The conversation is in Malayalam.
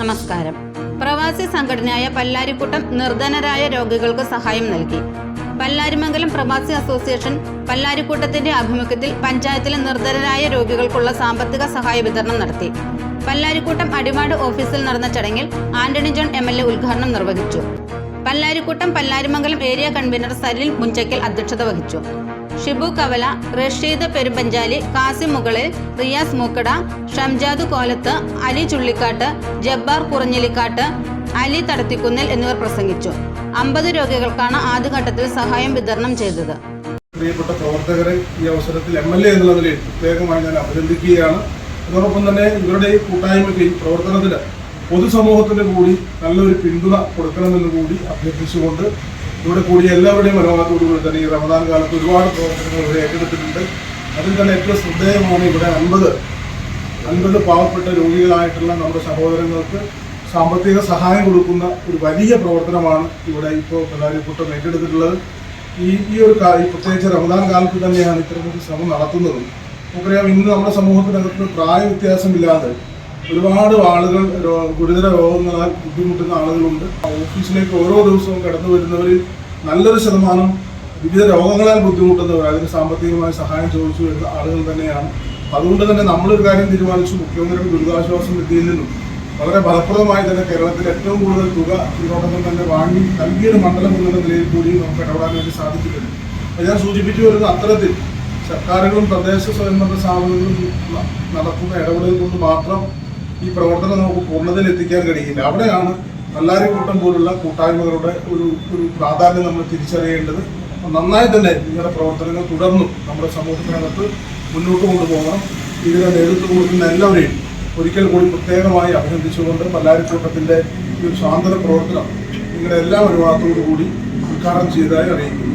നമസ്കാരം. പ്രവാസി സംഘടനയായ പല്ലാരിക്കൂട്ടം നിർധനരായ രോഗികൾക്ക് സഹായം നൽകി. പല്ലാരിമംഗലം പ്രവാസി അസോസിയേഷൻ പല്ലാരിക്കൂട്ടത്തിന്റെ ആഭിമുഖ്യത്തിൽ പഞ്ചായത്തിലെ നിർധനരായ രോഗികൾക്കുള്ള സാമ്പത്തിക സഹായ വിതരണം നടത്തി. പല്ലാരിക്കൂട്ടം അടിമാട് ഓഫീസിൽ നടന്ന ചടങ്ങിൽ Antony John M L A ഉദ്ഘാടനം നിർവഹിച്ചു. പല്ലാരിക്കൂട്ടം പല്ലാരിമംഗലം ഏരിയ കൺവീനർ സലിൽ മുഞ്ചക്കൽ അധ്യക്ഷത വഹിച്ചു. ഷിബു കവല റഷീദ് പെരുമ്പഞ്ചാലി കാസിം മുകളിൽ റിയാസ് മൂക്കട ഷംജാദ് കോലത്ത് അലി ചുള്ളിക്കാട്ട് ജബ്ബാർ കുറഞ്ഞിലിക്കാട്ട് അലി തടത്തിക്കുന്നിൽ എന്നിവർ പ്രസംഗിച്ചു. അമ്പത് രോഗികൾക്കാണ് ആദ്യഘട്ടത്തിൽ സഹായം വിതരണം ചെയ്തത്. പ്രിയപ്പെട്ട പ്രവർത്തകരെ ഈ അവസരത്തിൽ എം എൽ എ എന്നുള്ള നിലയിൽ പ്രത്യേകമായി ഞാൻ അഭിനന്ദിക്കുകയാണ്. അതോടൊപ്പം തന്നെ ഇവരുടെ കൂട്ടായ്മയ്ക്ക് ഈ പ്രവർത്തനത്തിന് പൊതുസമൂഹത്തിന് കൂടി നല്ലൊരു പിന്തുണ കൊടുക്കണമെന്ന് കൂടി അഭ്യർത്ഥിച്ചുകൊണ്ട് ഇവിടെ കൂടിയ എല്ലാവരുടെയും മനോഭാവത്തോടുകൂടി തന്നെ ഈ റമദാൻ കാലത്ത് ഒരുപാട് പ്രവർത്തനങ്ങൾ ഇവിടെ ഏറ്റെടുത്തിട്ടുണ്ട്. അതിൽ തന്നെ ഏറ്റവും ശ്രദ്ധേയമാണ് ഇവിടെ അൻപത് അൻപത് പാവപ്പെട്ട രോഗികളായിട്ടുള്ള നമ്മുടെ സഹോദരങ്ങൾക്ക് സാമ്പത്തിക സഹായം കൊടുക്കുന്ന ഒരു വലിയ പ്രവർത്തനമാണ് ഇവിടെ ഇപ്പോൾ ബല്ലാരിക്കുട്ടം ഏറ്റെടുത്തിട്ടുള്ളത്. ഈ ഈ ഒരു പ്രത്യേകിച്ച് റമദാൻ കാലത്ത് തന്നെയാണ് ഇത്തരമൊരു ശ്രമം നടത്തുന്നത്. നമുക്കറിയാം ഇന്ന് നമ്മുടെ സമൂഹത്തിനകത്ത് പ്രായ വ്യത്യാസമില്ലാതെ ഒരുപാട് ആളുകൾ ഗുരുതര രോഗങ്ങളാൽ ബുദ്ധിമുട്ടുന്ന ആളുകളുണ്ട്. ഓഫീസിലേക്ക് ഓരോ ദിവസവും കടന്നു വരുന്നവരിൽ നല്ലൊരു ശതമാനം വിവിധ രോഗങ്ങളാൽ ബുദ്ധിമുട്ടുന്നവർ അതിന് സാമ്പത്തികമായ സഹായം ചോദിച്ചു വരുന്ന ആളുകൾ തന്നെയാണ്. അതുകൊണ്ട് തന്നെ നമ്മളൊരു കാര്യം തീരുമാനിച്ചു. മുഖ്യമന്ത്രിയുടെ ദുരിതാശ്വാസ നിധിയിൽ നിന്നും വളരെ ഫലപ്രദമായി തന്നെ കേരളത്തിൽ ഏറ്റവും കൂടുതൽ തുക ഇതിനോടൊപ്പം തന്നെ വാങ്ങി നൽകിയൊരു മണ്ഡലം എന്നുള്ള നിലയിൽ കൂടി നമുക്ക് ഇടപെടാൻ വേണ്ടി സാധിച്ചിട്ടുണ്ട്. ഞാൻ സൂചിപ്പിച്ചു വരുന്ന അത്തരത്തിൽ സർക്കാരുകളും തദ്ദേശ സ്വയംഭരണ സ്ഥാപനങ്ങളും നടത്തുന്ന ഇടപെടൽ കൊണ്ട് മാത്രം ഈ പ്രവർത്തനം നമുക്ക് പൂർണതയിൽ എത്തിക്കാൻ കഴിയില്ല. അവിടെയാണ് നല്ലാരിക്കൂട്ടം പോലുള്ള കൂട്ടായ്മകളുടെ ഒരു ഒരു പ്രാധാന്യം നമ്മൾ തിരിച്ചറിയേണ്ടത്. നന്നായി തന്നെ ഇങ്ങനെ പ്രവർത്തനങ്ങൾ തുടർന്നും നമ്മുടെ സമൂഹത്തിനകത്ത് മുന്നോട്ട് കൊണ്ടുപോകണം. ഇതിനെ നേതൃത്വം കൊടുക്കുന്ന എല്ലാവരെയും ഒരിക്കൽ കൂടി പ്രത്യേകമായി അഭിനന്ദിച്ചുകൊണ്ട് പല്ലാരിക്കൂട്ടത്തിന്റെ ഈ ഒരു സ്വാതന്ത്ര്യ പ്രവർത്തനം നിങ്ങളുടെ എല്ലാ അനുവാദത്തോടു കൂടി ഉദ്ഘാടനം ചെയ്തതായി അറിയിക്കുന്നു.